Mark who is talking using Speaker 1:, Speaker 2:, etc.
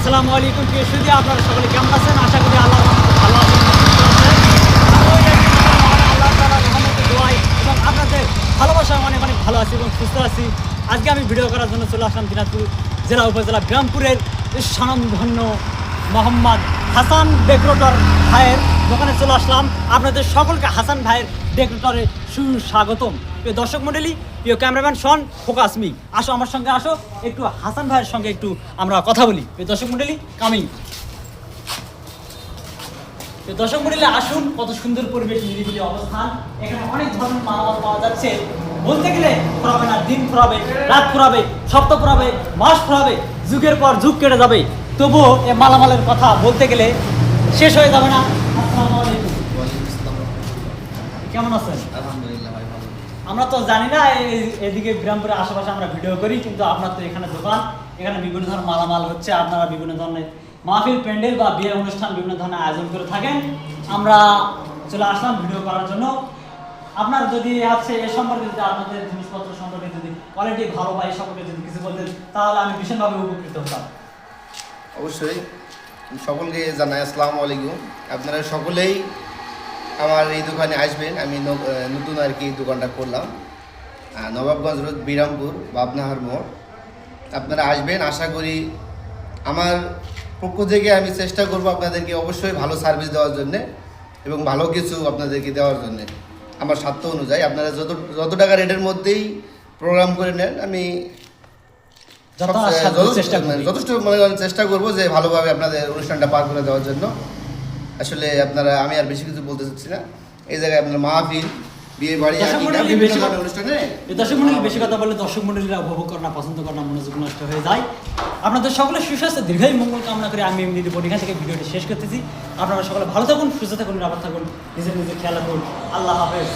Speaker 1: আসসালামু আলাইকুম, প্রিয় সুদী আপনারা সকলে কেমন আছেন? আশা করি আল্লাহ ভালো আছেন এবং আপনাদের ভালোবাসা অনেক অনেক ভালো আছি এবং সুস্থ আছি। আজকে আমি ভিডিও করার জন্য চলে আসলাম দিনাজপুর জেলা উপজেলা বিরামপুরের স্বনামধন্য মোহাম্মদ হাসান ডেকোরেটর ভাইয়ের দোকানে চলে আসলাম। আপনাদের সকলকে হাসান ভাইয়ের ডেকোরেটরে সুস্বাগতম। প্রিয় দর্শক মন্ডলী প্রিয় ক্যামেরাম্যান শন ফোকাসমি আসো আমার সঙ্গে, আসো। একটু হাসান ভাইয়ের সঙ্গে একটু আমরা কথা বলি। প্রিয় দর্শক মন্ডলী কামিং দর্শক মন্ডলী আসুন। কত সুন্দর পরিবেশ, নিরিবিলি অবস্থান। এখানে অনেক ধরনের মালামাল পাওয়া যাচ্ছে। বলতে গেলে ফুরাবে না, দিন ফুরাবে, রাত ফুরাবে, সপ্তাহ ফুরাবে, মাস ফুরাবে, যুগের পর যুগ কেটে যাবে। তবুও এ মালামালের কথা বলতে গেলে শেষ হয়ে যাবে না। কেমন আছেন?
Speaker 2: আলহামদুলিল্লাহ ভাই ভালো।
Speaker 1: আমরা তো জানি না এদিকে বিরামপুরের আশেপাশে আমরা ভিডিও করি কিন্তু আপনার তো এখানে দোকান এখানে বিভিন্ন ধরনের মালামাল হচ্ছে আপনারা বিভিন্ন ধরনের মাহফিল প্যান্ডেল বা বিয়ের অনুষ্ঠান বিভিন্ন ধরনের আয়োজন করে থাকেন। আমরা চলে আসলাম ভিডিও করার জন্য। আপনার যদি আছে এ সম্পর্কে যদি আপনাদের জিনিসপত্র সম্পর্কে যদি কোয়ালিটি ভালো বা এই সম্পর্কে যদি কিছু বলতেন তাহলে আমি ভীষণভাবে উপকৃত হতাম।
Speaker 2: অবশ্যই সকলকে জানাই আসসালামু আলাইকুম। আপনারা সকলেই আমার এই দোকানে আসবেন আমি নতুন আর কি দোকানটা করলাম। নবাবগঞ্জ রোড বিরামপুর বাবনাহার মোড়। আপনারা আসবেন আশা করি আমার পক্ষ থেকে আমি চেষ্টা করব আপনাদেরকে অবশ্যই ভালো সার্ভিস দেওয়ার জন্য এবং ভালো কিছু আপনাদেরকে দেওয়ার জন্য। আমার স্বার্থ অনুযায়ী আপনারা যত যত টাকা রেটের মধ্যেই প্রোগ্রাম করে নেন আমি যথেষ্ট- মানে চেষ্টা করব যে ভালোভাবে আপনাদের অনুষ্ঠানটা পার করে দেওয়ার জন্য। আসলে আপনারা আমি আর বেশি কিছু বলতে চাচ্ছি না। এই জায়গায় আপনার মাহফিল বিয়ে বাড়ি আর
Speaker 1: দর্শক
Speaker 2: কি
Speaker 1: বেশি
Speaker 2: অনুষ্ঠানে
Speaker 1: এই দর্শক মন্ডলী বেশি কথা বলে দর্শক মন্ডলীরা উপভোগ করা না পছন্দ করা না মনোযোগ নষ্ট হয়ে যায়। আপনাদের সকলের সুস্বাস্থ্য দীর্ঘায়ু মঙ্গল কামনা করে আমি এমনি রিপোর্ট এখান থেকে ভিডিওটি শেষ করতেছি। আপনারা সকলে ভালো থাকুন সুস্থ থাকুন আবার থাকুন। নিজের নিজের খেয়াল রাখুন। আল্লাহ হাফেজ।